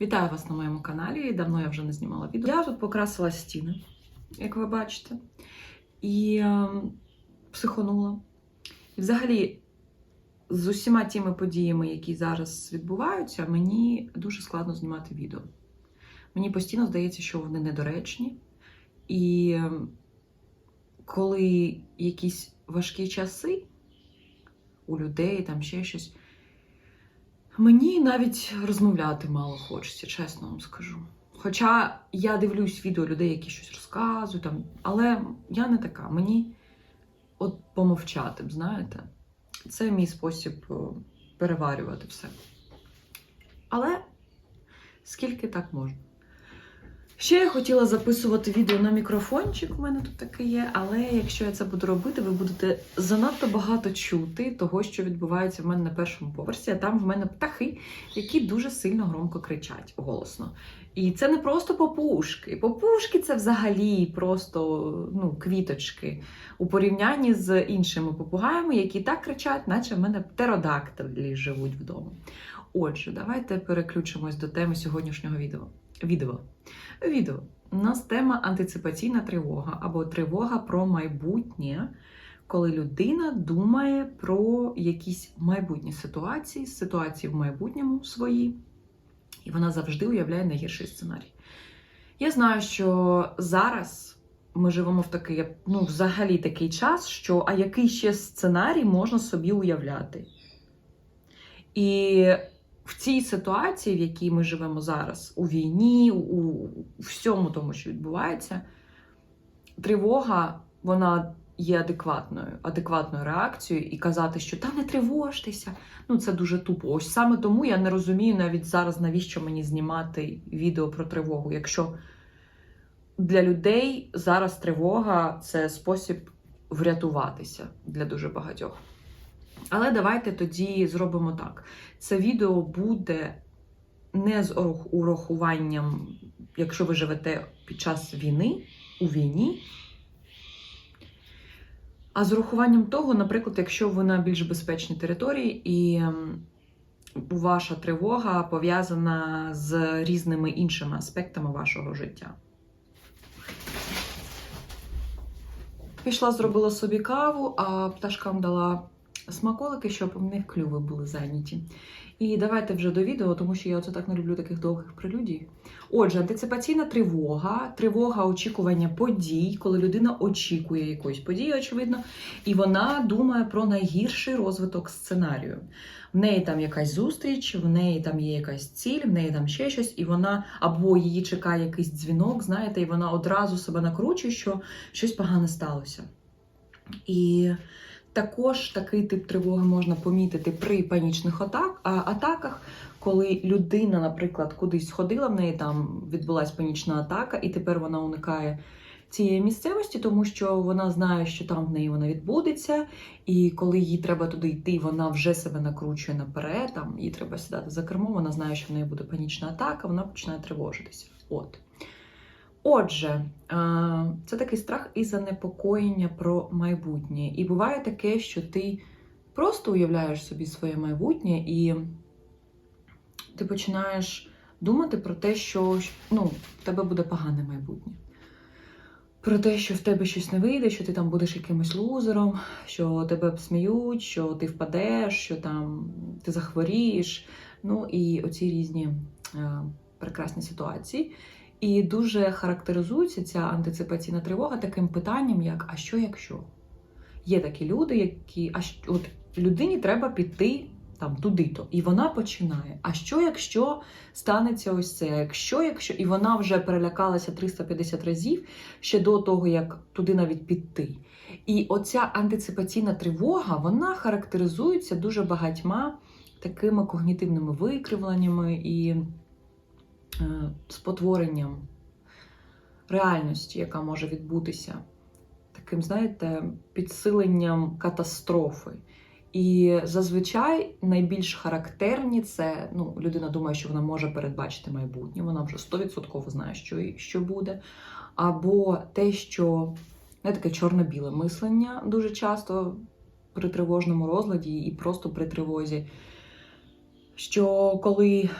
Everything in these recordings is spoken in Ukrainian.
Вітаю вас на моєму каналі. Давно я вже не знімала відео. Я тут покрасила стіни, як ви бачите, і е, психонула. І взагалі, з усіма тими подіями, які зараз відбуваються, мені дуже складно знімати відео. Мені постійно здається, що вони недоречні. І е, коли якісь важкі часи у людей, там ще щось. Мені навіть розмовляти мало хочеться, чесно вам скажу. Хоча я дивлюсь відео людей, які щось розказують, там, але я не така. Мені от помовчати, знаєте, це мій спосіб е, переварювати все. Але скільки так можна? Ще я хотіла записувати відео на мікрофончик, у мене тут таке є, але якщо я це буду робити, ви будете занадто багато чути того, що відбувається в мене на першому поверсі, а там в мене птахи, які дуже сильно громко кричать голосно. І це не просто попушки. Попушки це взагалі просто ну, квіточки у порівнянні з іншими попугаями, які так кричать, наче в мене птеродактилі живуть вдома. Отже, давайте переключимось до теми сьогоднішнього відео. Відео. Відео. У нас тема антиципаційна тривога або тривога про майбутнє, коли людина думає про якісь майбутні ситуації, ситуації в майбутньому свої, і вона завжди уявляє найгірший сценарій. Я знаю, що зараз ми живемо в такий, ну, взагалі такий час, що а який ще сценарій можна собі уявляти? І в цій ситуації, в якій ми живемо зараз, у війні, у, всьому тому, що відбувається, тривога, вона є адекватною, адекватною реакцією, і казати, що та не тривожтеся, ну це дуже тупо. Ось саме тому я не розумію навіть зараз, навіщо мені знімати відео про тривогу. Якщо для людей зараз тривога це спосіб врятуватися для дуже багатьох. Але давайте тоді зробимо так. Це відео буде не з урахуванням, якщо ви живете під час війни, у війні, а з урахуванням того, наприклад, якщо ви на більш безпечній території і ваша тривога пов'язана з різними іншими аспектами вашого життя. Пішла, зробила собі каву, а пташкам дала смаколики, щоб в них клюви були зайняті. І давайте вже до відео, тому що я оце так не люблю таких довгих прелюдій. Отже, антиципаційна тривога, тривога очікування подій, коли людина очікує якоїсь події, очевидно, і вона думає про найгірший розвиток сценарію. В неї там якась зустріч, в неї там є якась ціль, в неї там ще щось, і вона або її чекає якийсь дзвінок, знаєте, і вона одразу себе накручує, що щось погане сталося. І також такий тип тривоги можна помітити при панічних атак, а, атаках, коли людина, наприклад, кудись сходила, в неї там відбулася панічна атака, і тепер вона уникає цієї місцевості, тому що вона знає, що там в неї вона відбудеться, і коли їй треба туди йти, вона вже себе накручує наперед, там їй треба сідати за кермо, вона знає, що в неї буде панічна атака, вона починає тривожитися. От. Отже, е, це такий страх і занепокоєння про майбутнє. І буває таке, що ти просто уявляєш собі своє майбутнє, і ти починаєш думати про те, що ну, в тебе буде погане майбутнє. Про те, що в тебе щось не вийде, що ти там будеш якимось лузером, що тебе обсміють, що ти впадеш, що там ти захворієш. Ну і оці різні е, прекрасні ситуації. І дуже характеризується ця антиципаційна тривога таким питанням, як а що якщо? Є такі люди, які а що- от людині треба піти там туди-то, і вона починає. А що якщо станеться ось це? Якщо, якщо, і вона вже перелякалася 350 разів ще до того, як туди навіть піти. І оця антиципаційна тривога вона характеризується дуже багатьма такими когнітивними викривленнями і спотворенням реальності, яка може відбутися, таким, знаєте, підсиленням катастрофи. І зазвичай найбільш характерні це ну, людина думає, що вона може передбачити майбутнє, вона вже 100% знає, що, що буде. Або те, що не таке чорно-біле мислення дуже часто при тривожному розладі і просто при тривозі. Що коли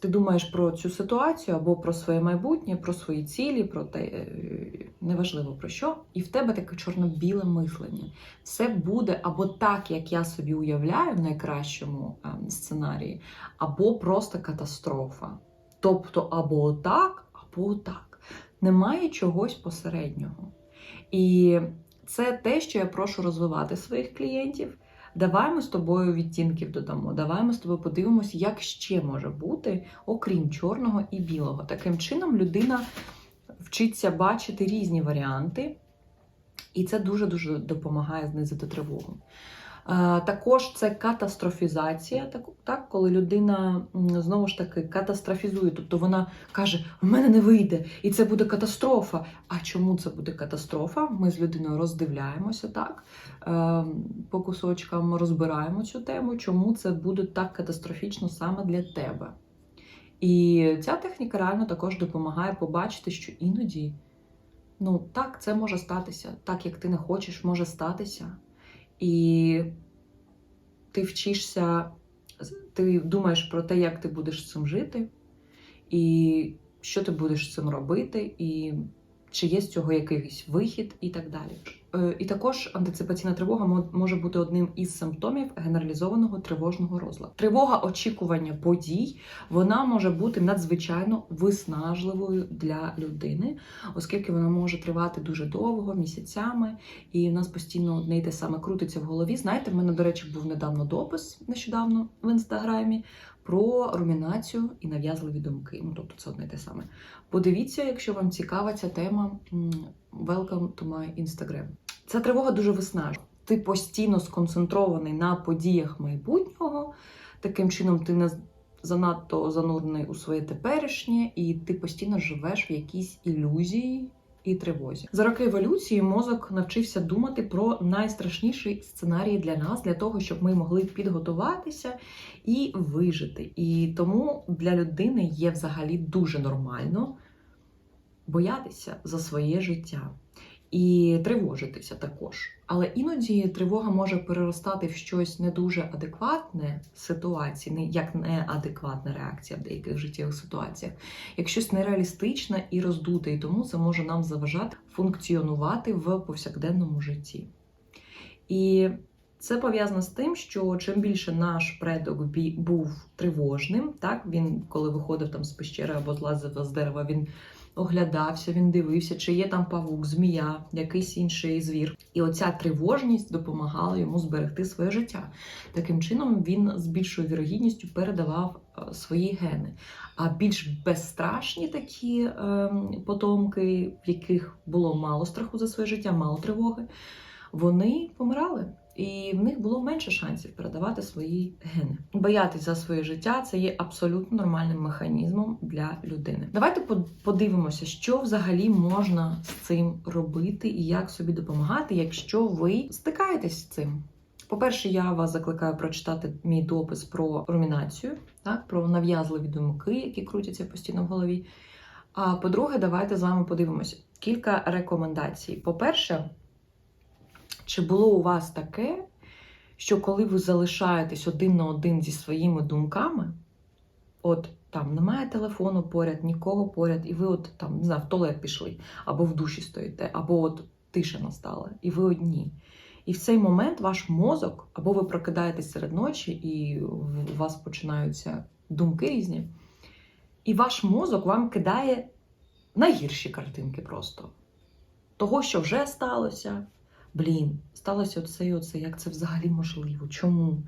ти думаєш про цю ситуацію або про своє майбутнє, про свої цілі, про те, е, неважливо про що, і в тебе таке чорно-біле мислення. Все буде або так, як я собі уявляю в найкращому ем, сценарії, або просто катастрофа. Тобто або отак, або отак. Немає чогось посереднього. І це те, що я прошу розвивати своїх клієнтів. Давай ми з тобою відтінків додамо. Давай ми з тобою подивимось, як ще може бути, окрім чорного і білого. Таким чином, людина вчиться бачити різні варіанти, і це дуже-дуже допомагає знизити тривогу. Е, Також це катастрофізація, так, коли людина знову ж таки катастрофізує, тобто вона каже: в мене не вийде, і це буде катастрофа. А чому це буде катастрофа? Ми з людиною роздивляємося так, е, по кусочкам розбираємо цю тему, чому це буде так катастрофічно саме для тебе. І ця техніка реально також допомагає побачити, що іноді, ну так, це може статися, так як ти не хочеш, може статися. І ти вчишся, ти думаєш про те, як ти будеш з цим жити, і що ти будеш з цим робити, і чи є з цього якийсь вихід, і так далі. Е, І також антиципаційна тривога може бути одним із симптомів генералізованого тривожного розладу. Тривога очікування подій вона може бути надзвичайно виснажливою для людини, оскільки вона може тривати дуже довго, місяцями, і в нас постійно одне й те саме крутиться в голові. Знаєте, в мене, до речі, був недавно допис нещодавно в інстаграмі про румінацію і нав'язливі думки. Ну, тобто це одне й те саме. Подивіться, якщо вам цікава ця тема. Welcome to my Instagram. Ця тривога дуже виснажує. Ти постійно сконцентрований на подіях майбутнього. Таким чином, ти не занадто занурений у своє теперішнє, і ти постійно живеш в якійсь ілюзії і тривозі. За роки еволюції мозок навчився думати про найстрашніші сценарії для нас, для того, щоб ми могли підготуватися і вижити. І тому для людини є взагалі дуже нормально боятися за своє життя. І тривожитися також. Але іноді тривога може переростати в щось не дуже адекватне ситуації, не як неадекватна реакція в деяких життєвих ситуаціях, як щось нереалістичне і роздуте, і тому це може нам заважати функціонувати в повсякденному житті. І це пов'язано з тим, що чим більше наш предок був тривожним, так він коли виходив там з пещери або злазив з дерева, він оглядався, він дивився, чи є там павук, змія, якийсь інший звір. І оця тривожність допомагала йому зберегти своє життя. Таким чином він з більшою вірогідністю передавав е, свої гени. А більш безстрашні такі е, потомки, в яких було мало страху за своє життя, мало тривоги, вони помирали. І в них було менше шансів передавати свої гени. Боятись за своє життя це є абсолютно нормальним механізмом для людини. Давайте подивимося, що взагалі можна з цим робити і як собі допомагати, якщо ви стикаєтесь з цим. По-перше, я вас закликаю прочитати мій допис про румінацію, так, про нав'язливі думки, які крутяться постійно в голові. А по-друге, давайте з вами подивимося кілька рекомендацій. По-перше, чи було у вас таке, що коли ви залишаєтесь один на один зі своїми думками, от там немає телефону поряд, нікого поряд, і ви от там не знаю, в туалет пішли, або в душі стоїте, або от тиша настала, і ви одні. І в цей момент ваш мозок, або ви прокидаєтесь серед ночі, і у вас починаються думки різні, і ваш мозок вам кидає найгірші картинки просто. Того, що вже сталося, блін, сталося оце і оце, як це взагалі можливо? Чому?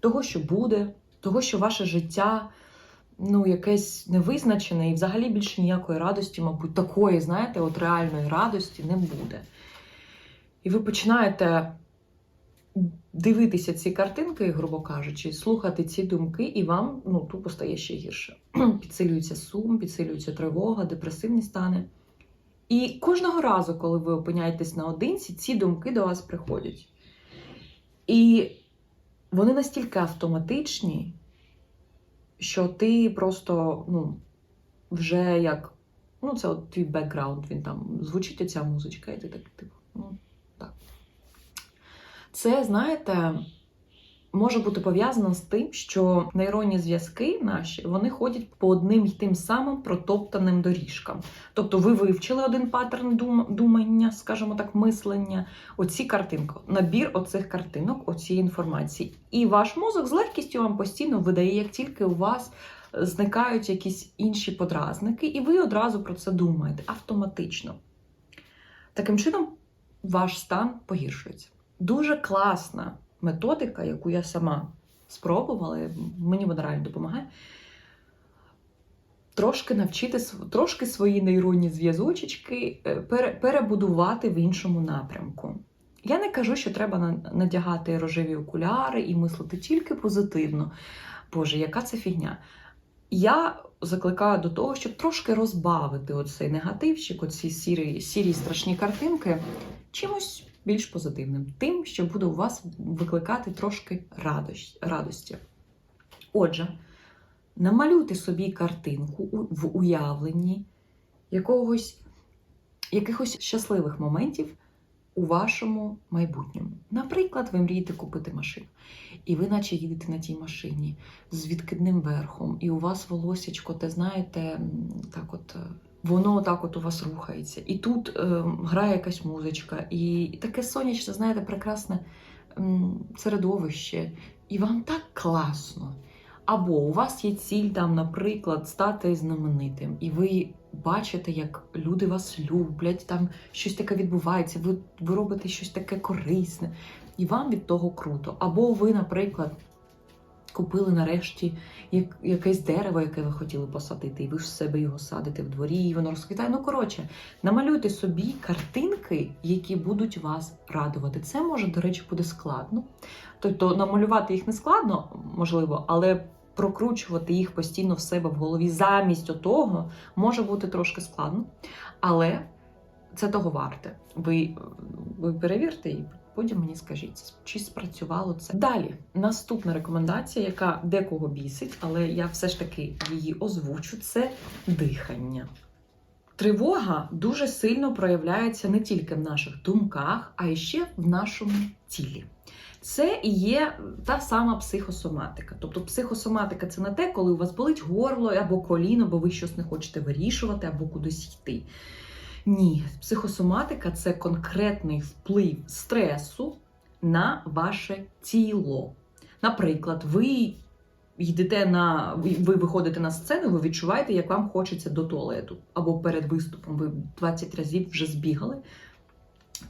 Того, що буде, того, що ваше життя ну, якесь невизначене, і взагалі більше ніякої радості, мабуть, такої, знаєте, от реальної радості не буде. І ви починаєте дивитися ці картинки, грубо кажучи, слухати ці думки, і вам ну, тупо стає ще гірше. Підсилюється сум, підсилюється тривога, депресивні стани. І кожного разу, коли ви опиняєтесь наодинці, ці думки до вас приходять. І вони настільки автоматичні, що ти просто ну, вже як. Ну, це от твій бекграунд, він там звучить оця музичка, і ти так, типу, ну, так. Це, знаєте, може бути пов'язано з тим, що нейронні зв'язки наші вони ходять по одним й тим самим протоптаним доріжкам. Тобто ви вивчили один паттерн дум- думання, скажімо так, мислення, оці картинки, набір оцих картинок, оцієї інформації. І ваш мозок з легкістю вам постійно видає, як тільки у вас зникають якісь інші подразники, і ви одразу про це думаєте автоматично. Таким чином, ваш стан погіршується. Дуже класна методика, яку я сама спробувала, мені вона реально допомагає. Трошки навчити трошки свої нейронні зв'язочки е, перебудувати в іншому напрямку. Я не кажу, що треба надягати рожеві окуляри і мислити тільки позитивно. Боже, яка це фігня? Я закликаю до того, щоб трошки розбавити оцей негативчик, оці сірі, сірі страшні картинки чимось більш позитивним, тим, що буде у вас викликати трошки радості. Отже, намалюйте собі картинку в уявленні якогось, якихось щасливих моментів у вашому майбутньому. Наприклад, ви мрієте купити машину, і ви наче їдете на тій машині з відкидним верхом, і у вас волосячко, те знаєте, так от. Воно так от у вас рухається. І тут е, грає якась музичка, і таке сонячне, знаєте, прекрасне м, середовище, і вам так класно. Або у вас є ціль, там, наприклад, стати знаменитим, і ви бачите, як люди вас люблять, там щось таке відбувається, ви, ви робите щось таке корисне, і вам від того круто. Або ви, наприклад, купили нарешті як, якесь дерево, яке ви хотіли посадити, і ви в себе його садите в дворі, і воно розквітає. Ну, коротше, намалюйте собі картинки, які будуть вас радувати. Це може, до речі, буде складно. Тобто намалювати їх не складно, можливо, але прокручувати їх постійно в себе в голові замість того може бути трошки складно. Але це того варте. Ви, ви перевірте і потім мені скажіть, чи спрацювало це. Далі, наступна рекомендація, яка декого бісить, але я все ж таки її озвучу, це дихання. Тривога дуже сильно проявляється не тільки в наших думках, а й ще в нашому тілі. Це і є та сама психосоматика. Тобто психосоматика це не те, коли у вас болить горло або коліно, бо ви щось не хочете вирішувати або кудись йти. Ні, психосоматика це конкретний вплив стресу на ваше тіло. Наприклад, ви йдете на ви ви виходите на сцену, ви відчуваєте, як вам хочеться до туалету, або перед виступом ви 20 разів вже збігали.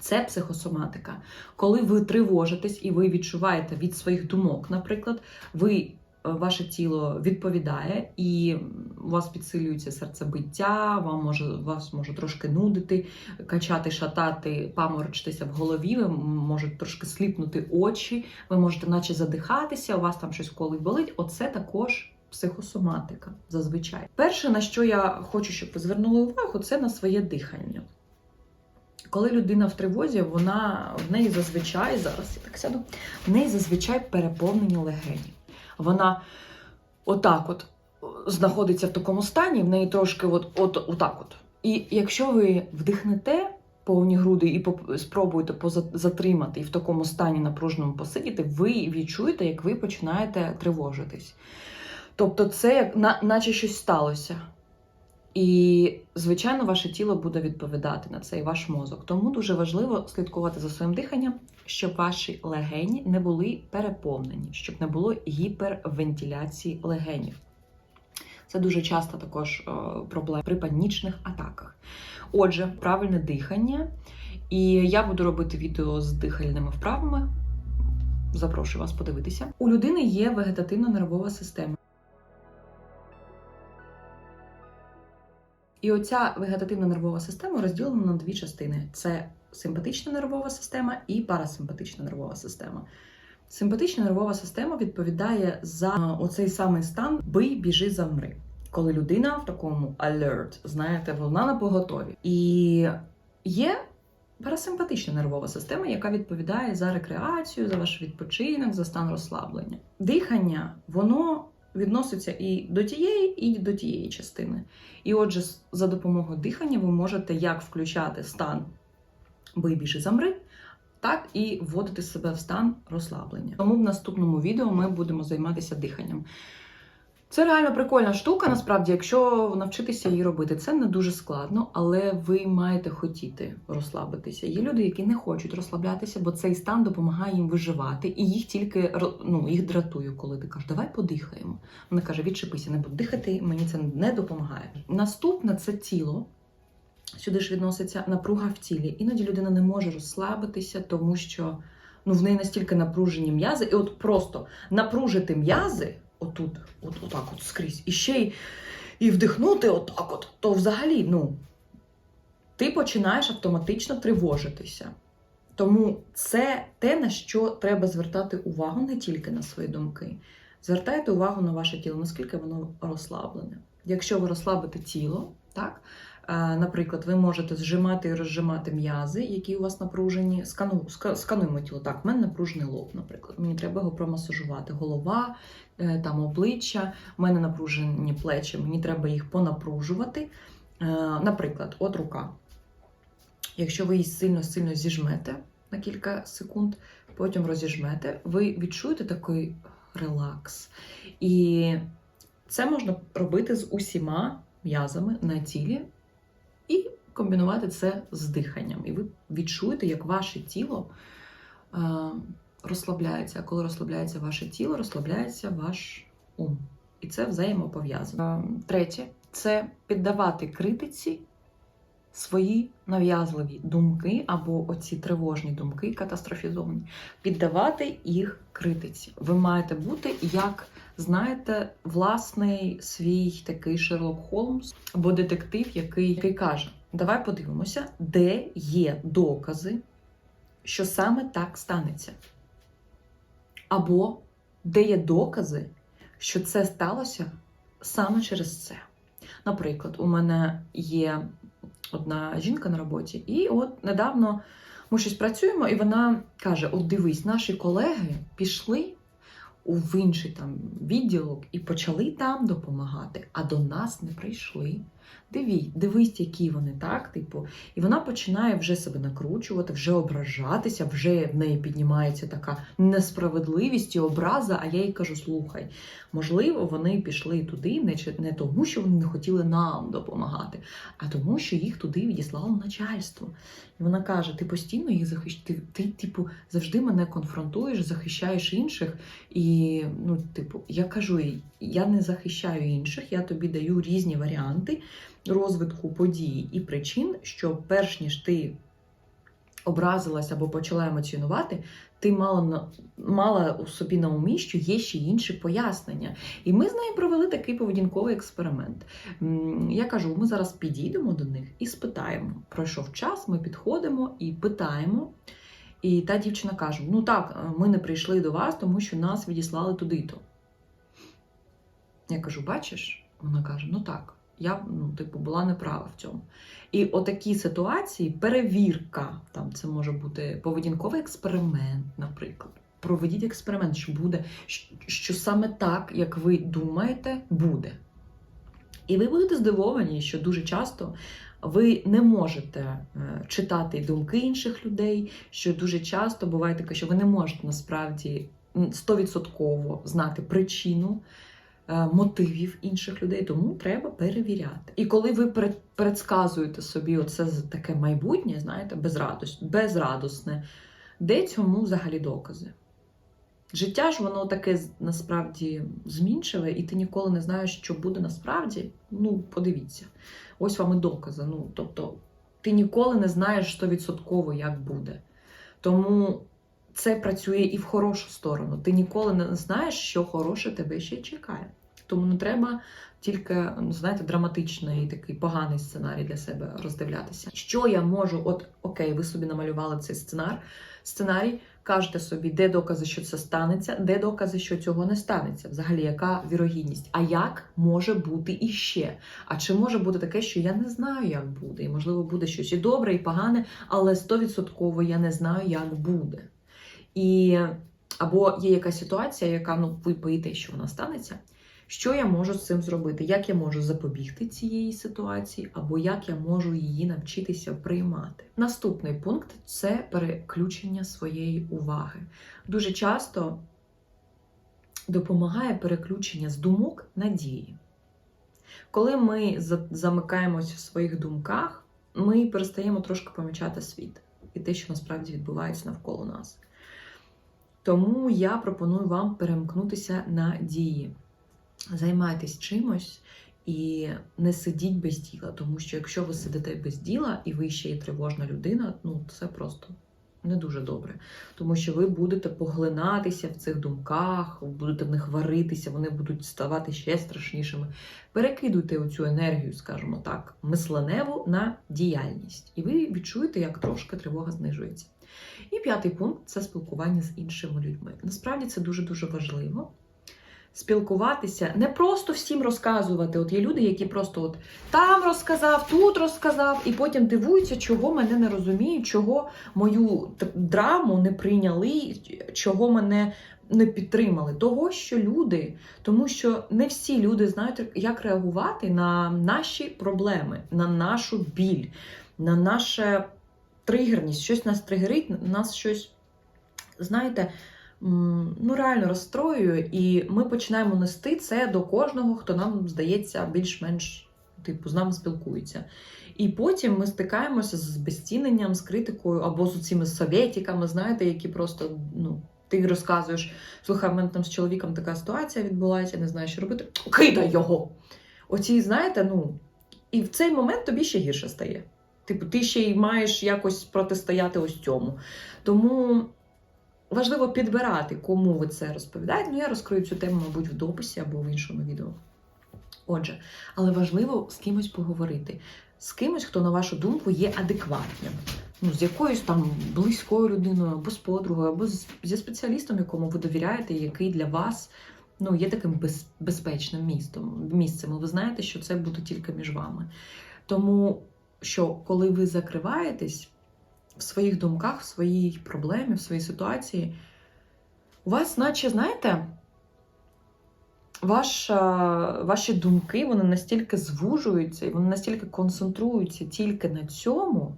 Це психосоматика. Коли ви тривожитесь і ви відчуваєте від своїх думок, наприклад, ви ваше тіло відповідає, і у вас підсилюється серцебиття, вам може вас може трошки нудити, качати, шатати, паморочитися в голові, ви можуть трошки сліпнути очі, ви можете наче задихатися, у вас там щось коли болить. Оце також психосоматика зазвичай. Перше, на що я хочу, щоб ви звернули увагу, це на своє дихання. Коли людина в тривозі, вона в неї зазвичай зараз я так сяду, в неї зазвичай переповнені легені. Вона отак от знаходиться в такому стані, в неї трошки от, от, отак от. І якщо ви вдихнете повні груди і спробуєте позатримати затримати і в такому стані напруженому посидіти, ви відчуєте, як ви починаєте тривожитись. Тобто, це як на, наче щось сталося. І, звичайно, ваше тіло буде відповідати на це і ваш мозок. Тому дуже важливо слідкувати за своїм диханням, щоб ваші легені не були переповнені, щоб не було гіпервентиляції легенів. Це дуже часто також е, проблема при панічних атаках. Отже, правильне дихання. І я буду робити відео з дихальними вправами. Запрошую вас подивитися. У людини є вегетативна нервова система. І оця вегетативна нервова система розділена на дві частини: це симпатична нервова система і парасимпатична нервова система. Симпатична нервова система відповідає за е, оцей самий стан бий, біжи, замри. Коли людина в такому alert, знаєте, вона на поготові. І є парасимпатична нервова система, яка відповідає за рекреацію, за ваш відпочинок, за стан розслаблення. Дихання, воно відноситься і до тієї, і до тієї частини. І отже, за допомогою дихання ви можете як включати стан бий, біжи, замри, так і вводити себе в стан розслаблення. Тому в наступному відео ми будемо займатися диханням. Це реально прикольна штука, насправді, якщо навчитися її робити. Це не дуже складно, але ви маєте хотіти розслабитися. Є люди, які не хочуть розслаблятися, бо цей стан допомагає їм виживати, і їх тільки ну, їх дратує, коли ти кажеш, давай подихаємо. Вона каже, відчепися, не буду дихати, мені це не допомагає. Наступне це тіло. Сюди ж відноситься напруга в тілі. Іноді людина не може розслабитися, тому що ну, в неї настільки напружені м'язи, і от просто напружити м'язи отут, от, отак от скрізь, і ще й і вдихнути отак, от, то взагалі, ну, ти починаєш автоматично тривожитися. Тому це те, на що треба звертати увагу не тільки на свої думки. Звертайте увагу на ваше тіло, наскільки воно розслаблене. Якщо ви розслабите тіло, так, наприклад, ви можете зжимати і розжимати м'язи, які у вас напружені. Скану, ска- скануємо тіло. Так, в мене напружений лоб, наприклад. Мені треба його промасажувати. Голова, е, там обличчя, в мене напружені плечі, мені треба їх понапружувати. Е, Наприклад, от рука. Якщо ви її сильно-сильно зіжмете на кілька секунд, потім розіжмете, ви відчуєте такий релакс. І це можна робити з усіма м'язами на тілі комбінувати це з диханням. І ви відчуєте, як ваше тіло е, розслабляється. А коли розслабляється ваше тіло, розслабляється ваш ум. І це взаємопов'язано. Е, Третє це піддавати критиці свої нав'язливі думки або оці тривожні думки, катастрофізовані, піддавати їх критиці. Ви маєте бути як, знаєте, власний свій такий Шерлок Холмс або детектив, який, який каже: Давай подивимося, де є докази, що саме так станеться. Або де є докази, що це сталося саме через це. Наприклад, у мене є одна жінка на роботі, і от недавно ми щось працюємо, і вона каже: От дивись, наші колеги пішли в інший там відділок і почали там допомагати, а до нас не прийшли. Диві, дивись, які вони, так? Типу, і вона починає вже себе накручувати, вже ображатися, вже в неї піднімається така несправедливість і образа. А я їй кажу: слухай, можливо, вони пішли туди не, не тому, що вони не хотіли нам допомагати, а тому, що їх туди відіслало начальство. І вона каже: ти постійно їх захищаєш, ти, ти, типу, завжди мене конфронтуєш, захищаєш інших. І, ну, типу, я кажу їй, я не захищаю інших, я тобі даю різні варіанти розвитку подій і причин, що перш ніж ти образилася або почала емоціонувати, ти мала мала у собі на умі, що є ще інші пояснення. І ми з нею провели такий поведінковий експеримент. Я кажу, ми зараз підійдемо до них і спитаємо. Пройшов час, ми підходимо і питаємо. І та дівчина каже: Ну так, ми не прийшли до вас, тому що нас відіслали туди-то. Я кажу: бачиш? Вона каже: Ну так, я ну, типу, була неправа в цьому. І отакі ситуації, перевірка, там це може бути поведінковий експеримент, наприклад. Проведіть експеримент, що буде, що- саме так, як ви думаєте, буде. І ви будете здивовані, що дуже часто ви не можете е, читати думки інших людей, що дуже часто буває таке, що ви не можете насправді м, 100% знати причину мотивів інших людей, тому треба перевіряти. І коли ви передсказуєте собі оце таке майбутнє, знаєте, безрадос, безрадосне, де цьому взагалі докази? Життя ж воно таке насправді змінчиве, і ти ніколи не знаєш, що буде насправді. Ну, подивіться. Ось вам і докази. Ну, тобто, ти ніколи не знаєш стовідсотково, як буде. Тому це працює і в хорошу сторону. Ти ніколи не знаєш, що хороше тебе ще чекає. Тому не треба тільки, ну, знаєте, драматичний такий поганий сценарій для себе роздивлятися. Що я можу, от окей, ви собі намалювали цей сценар, сценарій, кажете собі, де докази, що це станеться, де докази, що цього не станеться. Взагалі, яка вірогідність? А як може бути іще? А чи може бути таке, що я не знаю, як буде? І можливо буде щось і добре, і погане, але 100% я не знаю, як буде. І або є якась ситуація, яка ну ви боїтесь, що вона станеться. Що я можу з цим зробити? Як я можу запобігти цієї ситуації, або як я можу її навчитися приймати? Наступний пункт це переключення своєї уваги. Дуже часто допомагає переключення з думок на дії. Коли ми за- замикаємося в своїх думках, ми перестаємо трошки помічати світ і те, що насправді відбувається навколо нас. Тому я пропоную вам перемкнутися на дії. Займайтесь чимось і не сидіть без діла, тому що якщо ви сидите без діла і ви ще й тривожна людина, ну це просто не дуже добре. Тому що ви будете поглинатися в цих думках, будете в них варитися, вони будуть ставати ще страшнішими. Перекидуйте оцю енергію, скажімо так, мисленеву на діяльність, і ви відчуєте, як трошки тривога знижується. І п'ятий пункт це спілкування з іншими людьми. Насправді це дуже дуже важливо. Спілкуватися, не просто всім розказувати. От є люди, які просто от там розказав, тут розказав, і потім дивуються, чого мене не розуміють, чого мою драму не прийняли, чого мене не підтримали. Того, що люди, тому що не всі люди знають, як реагувати на наші проблеми, на нашу біль, на нашу тригерність. Щось нас тригерить, нас щось, знаєте, ну реально розстроює, і ми починаємо нести це до кожного, хто нам здається більш-менш типу з нами спілкується. І потім ми стикаємося з безціненням, з критикою або з цими совєтіками, знаєте, які просто ну. Ти розказуєш, слухай, в мене там з чоловіком така ситуація відбулася, я не знаю, що робити. Кидай його! Оці, знаєте, ну. І в цей момент тобі ще гірше стає. Типу, ти ще й маєш якось протистояти ось цьому. Тому важливо підбирати, кому ви це розповідаєте. Ну, я розкрию цю тему, мабуть, в дописі або в іншому відео. Отже, але важливо з кимось поговорити. З кимось, хто, на вашу думку, є адекватним. Ну, з якоюсь там близькою людиною, або з подругою, або зі спеціалістом, якому ви довіряєте, який для вас ну, є таким без, безпечним містом, місцем. І ви знаєте, що це буде тільки між вами. Тому що коли ви закриваєтесь в своїх думках, в своїй проблемі, в своїй ситуації, у вас, наче, знаєте, ваша, ваші думки вони настільки звужуються і вони настільки концентруються тільки на цьому,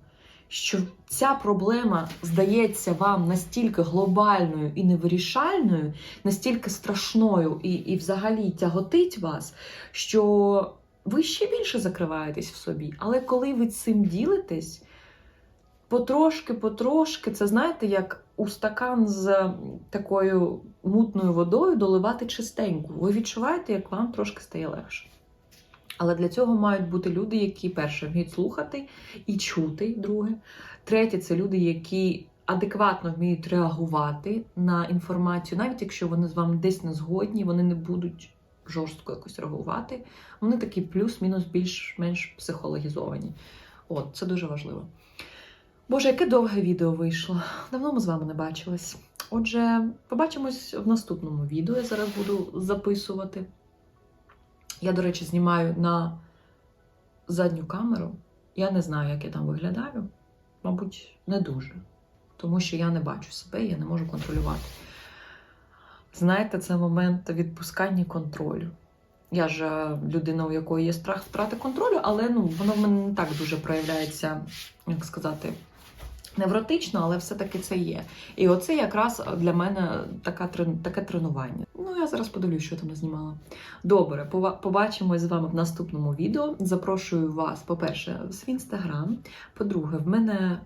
що ця проблема здається вам настільки глобальною і невирішальною, настільки страшною і, і взагалі тяготить вас, що ви ще більше закриваєтесь в собі. Але коли ви цим ділитесь, потрошки, потрошки, це знаєте, як у стакан з такою мутною водою доливати чистеньку. Ви відчуваєте, як вам трошки стає легше. Але для цього мають бути люди, які перше вміють слухати і чути, друге. Третє це люди, які адекватно вміють реагувати на інформацію, навіть якщо вони з вами десь не згодні, вони не будуть жорстко якось реагувати. Вони такі плюс-мінус більш-менш психологізовані. От, це дуже важливо. Боже, яке довге відео вийшло. Давно ми з вами не бачились. Отже, побачимось в наступному відео. Я зараз буду записувати. Я, до речі, знімаю на задню камеру. Я не знаю, як я там виглядаю. Мабуть, не дуже. Тому що я не бачу себе, я не можу контролювати. Знаєте, це момент відпускання контролю. Я ж е, людина, у якої є страх втрати контролю, але ну, воно в мене не так дуже проявляється, як сказати, невротично, але все-таки це є. І оце якраз для мене така, таке тренування. Ну, я зараз подивлюсь, що там знімала. Добре, побачимось з вами в наступному відео. Запрошую вас, по-перше, в свій інстаграм. По-друге, в мене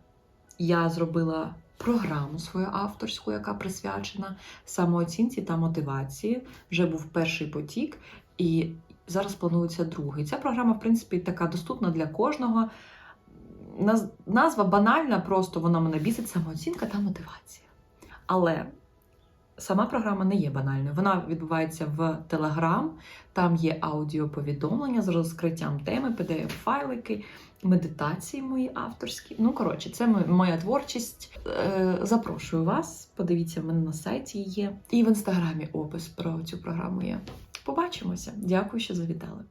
я зробила програму свою авторську, яка присвячена самооцінці та мотивації. Вже був перший потік, і зараз планується другий. Ця програма, в принципі, така доступна для кожного. Наз- Назва банальна, просто вона мене бісить самооцінка та мотивація. Але сама програма не є банальною. Вона відбувається в Телеграм, там є аудіоповідомлення з розкриттям теми, PDF-файлики, медитації мої авторські. Ну, коротше, це моя творчість. Е, Запрошую вас. Подивіться, в мене на сайті є. І в інстаграмі опис про цю програму є. Побачимося. Дякую, що завітали.